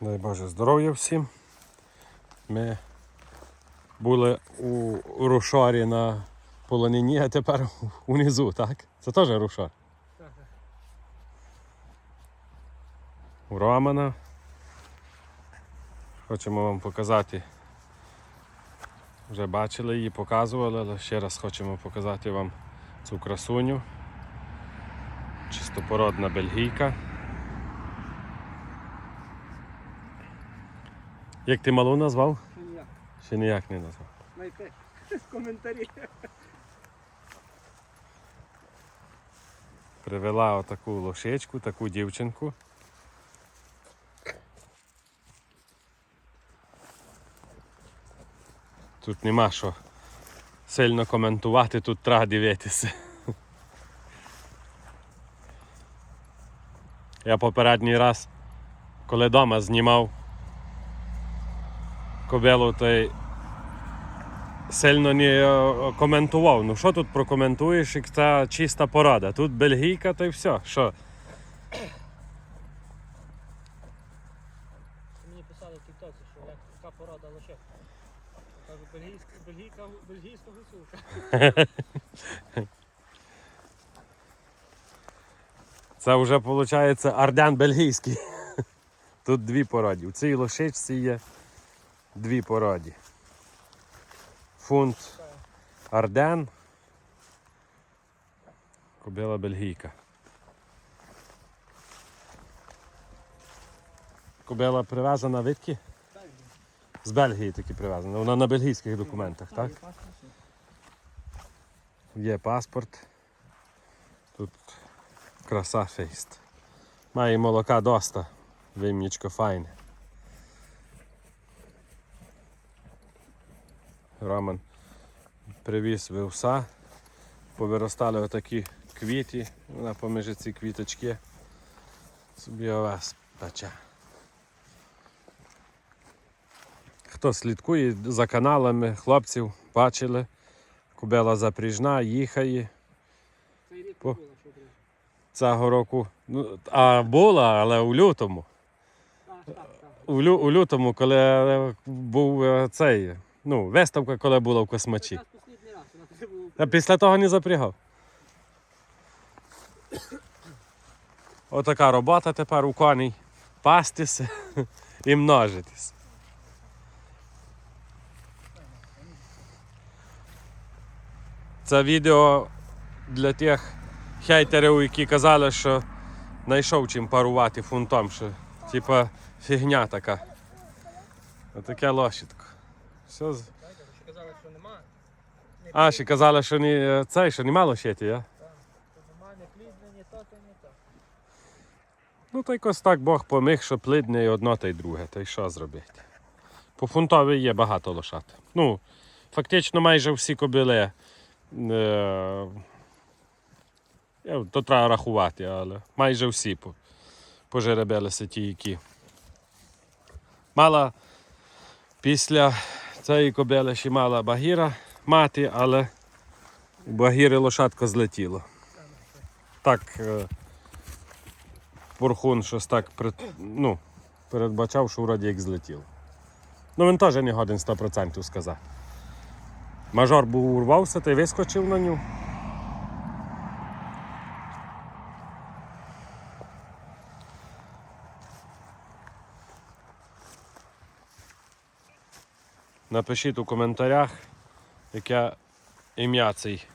Дай Боже здоров'я всім. Ми були у Рушарі на полонині, а тепер унизу, так? Це теж Рушар. У Романа. Хочемо вам показати. Вже бачили її, показували, але ще раз хочемо показати вам цю красуню. Чистопородна бельгійка. Як ти малу назвав? Що ніяк. Ще ніяк не назвав. Знайти в коментарі. Привела отаку лошечку, таку дівчинку. Тут нема що сильно коментувати, тут треба дивитися. Я попередній раз, коли вдома знімав кобилу, то й сильно не е, коментував. Ну що тут прокоментуєш, як це чиста порада. Тут бельгійка, то й все. Що? Мені писали в тіктоці, що як така порада лише. Кажу, бельгійська, бельгійка, бельгійська гусулка. Це вже виходить арден бельгійський. Тут дві породі. У цій лошичці є дві породі. Фунт арден. Кобила бельгійка. Кобила привезена відки? З Бельгії таки привезена. Вона на бельгійських документах, так? Є паспорт. Тут краса фейст. Має молока доста. Вимнічко файне. Роман привіз вивса. Повиростали отакі квіти. Вона поміж ці квіточки. Собі овес пече. Хто слідкує за каналами хлопців, бачили. Кубела запріжна, їхає. По-. Цього року. Ну, а була, але у лютому. У, лю, у лютому, коли був е, цей, ну, виставка, коли була в космачі. А після того не запрягав. Отака робота тепер у коней. Пастися і множитись. Це відео для тих хейтерів, які казали, що знайшов чим парувати фунтом, що типа фігня така. Отаке лошадко. Все. з- казали, що нема. А, ще казали, що не цей, що нема лошиті, я? Нема, не плідне, ні то, то, ні то. Ну, то якось так Бог поміг, що плидне і одно, та й друге, та й що зробити. По фунтові є багато лошад. Ну, фактично майже всі кобили. Е, е, то треба рахувати, але майже всі по- пожеребилися ті, які. Мала після цієї кобили ще мала багіра мати, але у багіри лошадка злетіла. Так. Е, щось так ну, передбачав, що вроді як злетів. Ну він теж не годен 100% сказав. Мажор був урвався та й вискочив на нього. Напишіть у коментарях, яке ім'я цей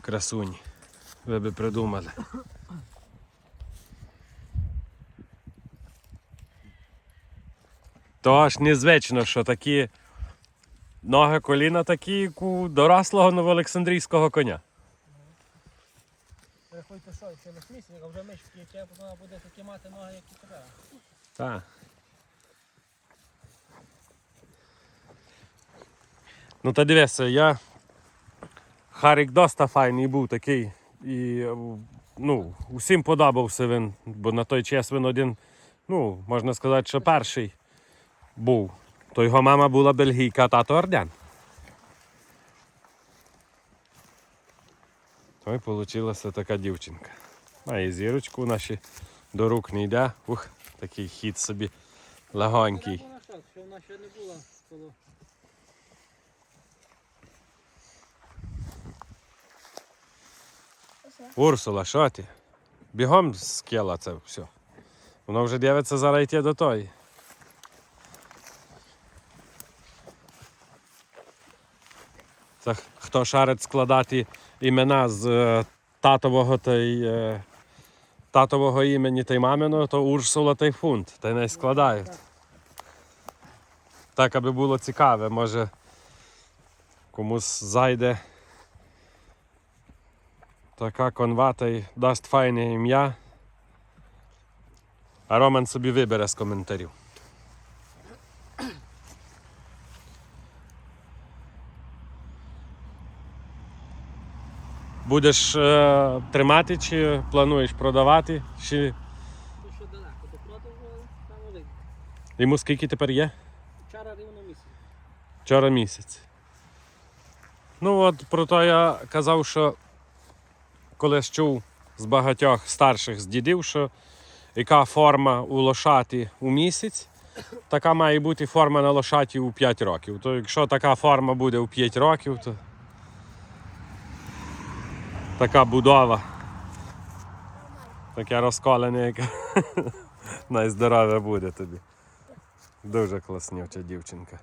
красуні. Ви би придумали. То аж незвично, що такі ноги коліна такі, як у дорослого новоолександрійського коня. Рахуйте, що, це не смісі, а вже мишки, яке вона буде такі мати ноги, як і тебе. Так. Ну та дивися, я. Харік доста файний був такий. І ну, усім подобався він, бо на той час він один, ну, можна сказати, що перший був. То його мама була бельгійка, а тато орден. То й вийшла така дівчинка. А і зірочку наші до рук не йде. Ух, такий хід собі Легонький. Урсула, що ти? Бігом скела це все. Воно вже дивиться зараз йти до тої. Це хто шарить складати імена з е, татового та й, е, татового імені та й маминого, то Урсула та й фунт, та й не складають. Так, аби було цікаве, може комусь зайде така конвата й дасть файне ім'я. А Роман собі вибере з коментарів. Будеш е, тримати чи плануєш продавати? Чи що далеко, до продажу там один. йому скільки тепер є? Вчора рівно місяць. Вчора місяць. Ну от про то я казав, що колись чув з багатьох старших з дідів, що яка форма у лошаті у місяць, така має бути форма на лошаті у 5 років. То якщо така форма буде у 5 років, то така будова. Таке розколене, яке найздорове буде тобі. Дуже класнюча дівчинка.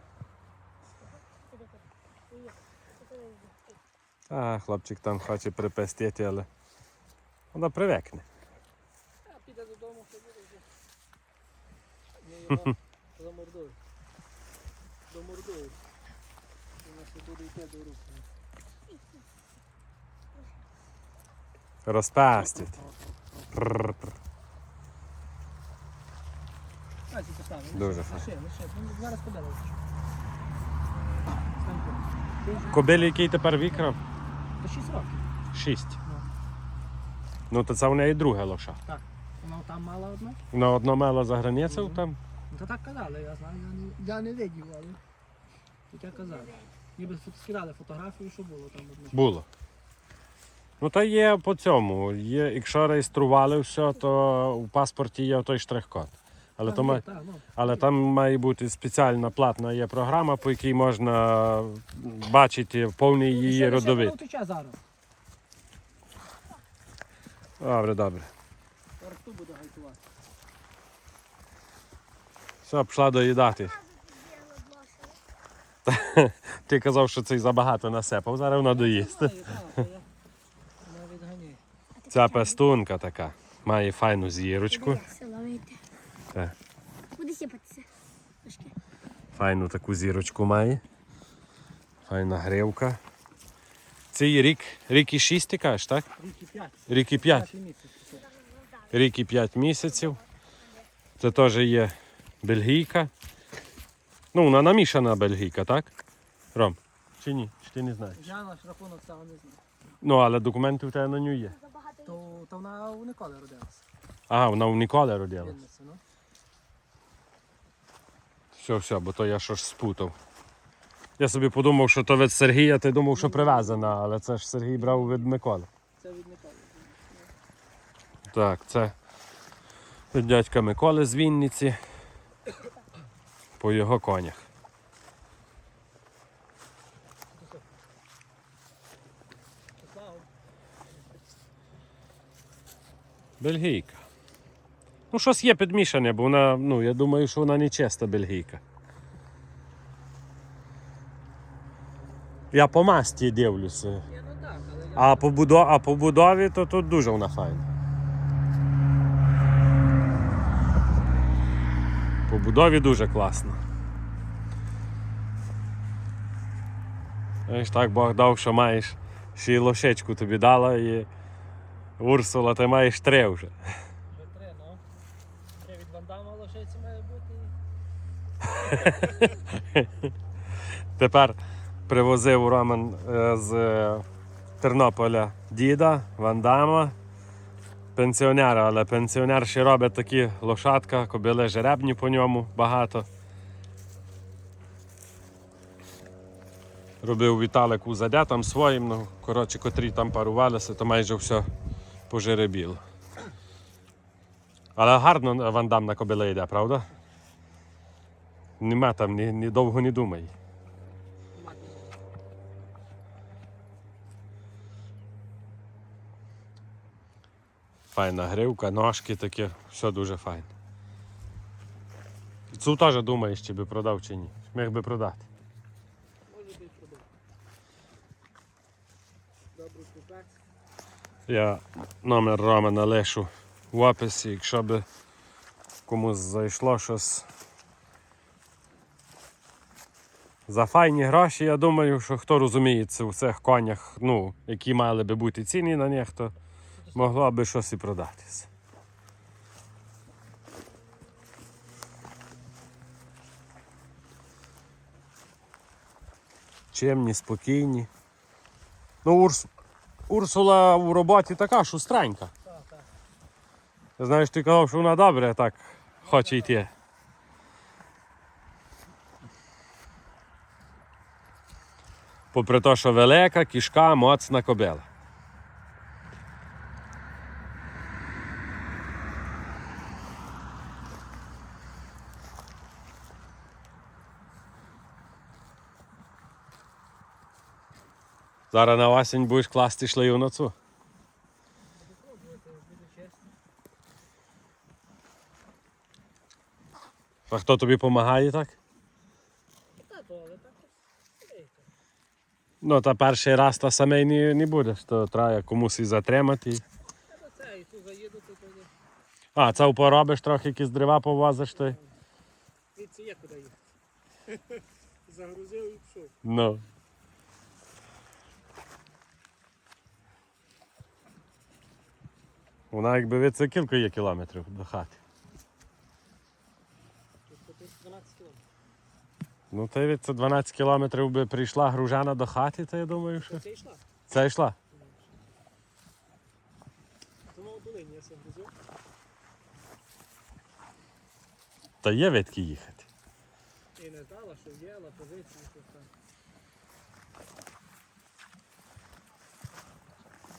А, хлопчик там хоче припестити, але вона привикне. А піде додому, що буде вже. Ми його замордуємо. Домордуємо. Вона ще буде йти до рук. Поставили. Дуже файно. Ну, Зараз подали. Кобилі який тепер вік Ром? До 6 років. Шість. Ну. Ну то це в неї друге лоша. так. Вона там мала одна. На одномела за границею там. Ну, то так казали, я знаю, я не, я не видів, але таке казали. Ніби фото- скидали фотографію, що було там одне. Було. Ну то є по цьому. Є, якщо реєстрували все, то у паспорті є той штрих-код. Але, то Там має, та, ну. але там має бути спеціальна платна є програма, по якій можна бачити повний її родовид. Добре, добре. Все, пішла доїдати. Ти казав, що цей забагато насипав, зараз вона доїсть. Відганяє. Ця пестунка така. Має файну зірочку. Так. Буде сіпатися. Трошки. Файну таку зірочку має. Файна гривка. Цей рік, рік і шість, ти кажеш, так? Рік і п'ять. Рік і п'ять. Місяців. Це теж є бельгійка. Ну, вона намішана бельгійка, так? Ром? Чи ні? Чи ти не знаєш? Я наш рахунок цього не знаю. Ну, але документи у тебе на нього є. То, то вона у Николи родилася. Ага, вона в Ніколи родила. Все, все, бо то я щось спутав. Я собі подумав, що то від Сергія, ти думав, що привезена, але це ж Сергій брав від Миколи. Це від Николи. Так, це від дядька Миколи з Вінниці. По його конях. Бельгійка. Ну, щось є підмішане, бо вона, ну, я думаю, що вона не чиста бельгійка. Я по масті дивлюся. Ну. А по, будо... а по будові то тут дуже вона файна. По будові дуже класно. Знаєш, так Бог дав, що маєш ще й лошечку тобі дала і Урсула, ти маєш три вже. Вже три, ну. Три від Вандама лошиці має бути. Тепер привозив Роман е, з Тернополя діда, Вандама, пенсіонера, але пенсіонер ще робить такі лошадка, кобили жеребні по ньому багато. Робив Віталик у задя там своїм, ну, коротше, котрі там парувалися, то майже все пожеребіло. Але гарно Вандам на кобили йде, правда? Нема там, ні, ні довго не думай. Файна гривка, ножки такі, все дуже файно. Цю теж думаєш, чи би продав чи ні. Міг би продати. Може би продав. Добрий купець. Я номер Романа лишу в описі, якщо би комусь зайшло щось. За файні гроші, я думаю, що хто розуміється у цих конях, ну, які мали би бути ціні на них, то могло би щось і продатися. Чемні, спокійні. Ну, Урс... Урсула у роботі така шустренька. Знаєш, ти казав, що вона добре так хоче йти. Попри те, що велика, кішка, моцна кобила. Зараз на осінь будеш класти шлею на цю. А хто тобі допомагає так? Та то, але так ось. Ей, то. Ну, та перший раз та самий не, не будеш, то треба комусь і затримати. Це. А, це поробиш трохи якісь дрова повозиш ти. Звідси є куди їхати. Загрузив і пішов. Ну. Вона якби від це кілька є кілометрів до хати. Тут по 12 кілометрів. Ну, та від це 12 кілометрів би прийшла гружана до хати, то я думаю, що. Це йшла. Це йшла. Тому в долині я загрузив. Та є видки їхати. І не знала, що є, але позиції, що там.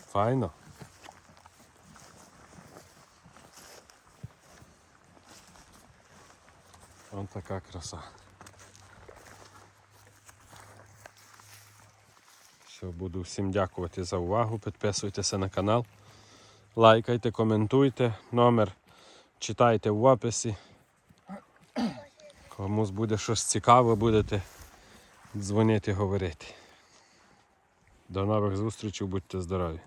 Файно. Вон така краса. Все, буду всім дякувати за увагу. Підписуйтеся на канал, лайкайте, коментуйте, номер читайте в описі. Комусь буде щось цікаве, будете дзвонити, говорити. До нових зустрічей, будьте здорові!